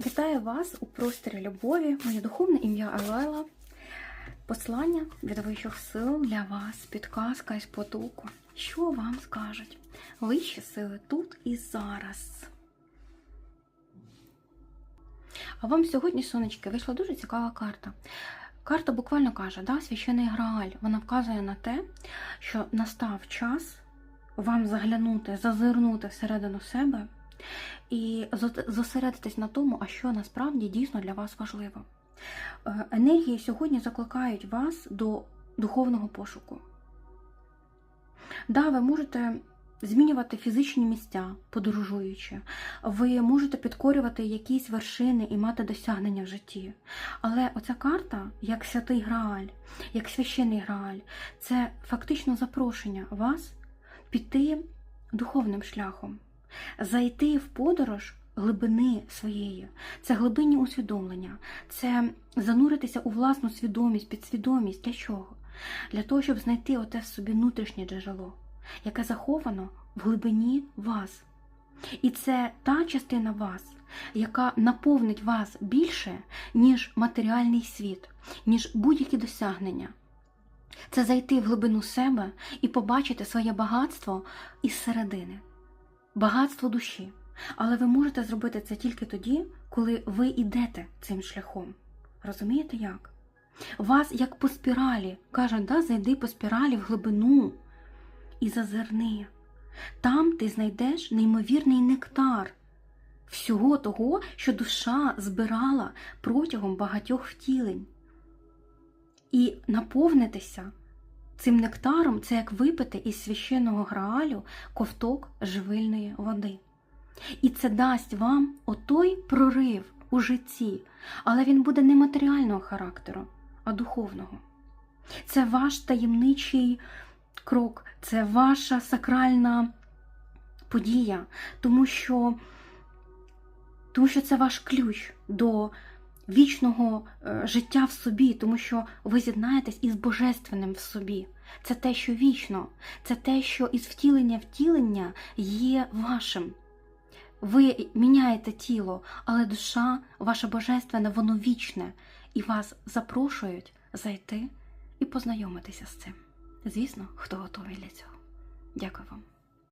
Вітаю вас у просторі любові. Моє духовне ім'я Алайла. Послання від вищих сил для вас, підказка із потоку. Що вам скажуть? Вищі сили тут і зараз. А вам сьогодні, сонечки, вийшла дуже цікава карта. Карта буквально каже, да, священий Грааль. Вона вказує на те, що настав час вам заглянути, зазирнути всередину себе і зосередитись на тому, а що насправді дійсно для вас важливо. Е, Енергії сьогодні закликають вас до духовного пошуку. Да, ви можете змінювати фізичні місця, подорожуючи. Ви можете підкорювати якісь вершини і мати досягнення в житті. Але оця карта, як святий Грааль, як священий Грааль, це фактично запрошення вас піти духовним шляхом, зайти в подорож глибини своєї, це глибинні усвідомлення, це зануритися у власну свідомість, підсвідомість. Для чого? Для того, щоб знайти оте в собі внутрішнє джерело, яке заховано в глибині вас. І це та частина вас, яка наповнить вас більше, ніж матеріальний світ, ніж будь-які досягнення. Це зайти в глибину себе і побачити своє багатство із середини, багатство душі. Але ви можете зробити це тільки тоді, коли ви йдете цим шляхом. Розумієте як? Вас як по спіралі кажуть, да, зайди по спіралі в глибину і зазирни. Там ти знайдеш неймовірний нектар всього того, що душа збирала протягом багатьох втілень. І наповнитися цим нектаром це як випити із священного граалю ковток живильної води. І це дасть вам отой прорив у житті, але він буде не матеріального характеру, а духовного. Це ваш таємничий крок, це ваша сакральна подія, тому що, тому що це ваш ключ до вічного е, життя в собі, тому що ви з'єднаєтесь із божественним в собі. Це те, що вічно, це те, що із втілення втілення є вашим. Ви міняєте тіло, але душа, ваша божественна, воно вічне, і вас запрошують зайти і познайомитися з цим. Звісно, хто готовий для цього. Дякую вам.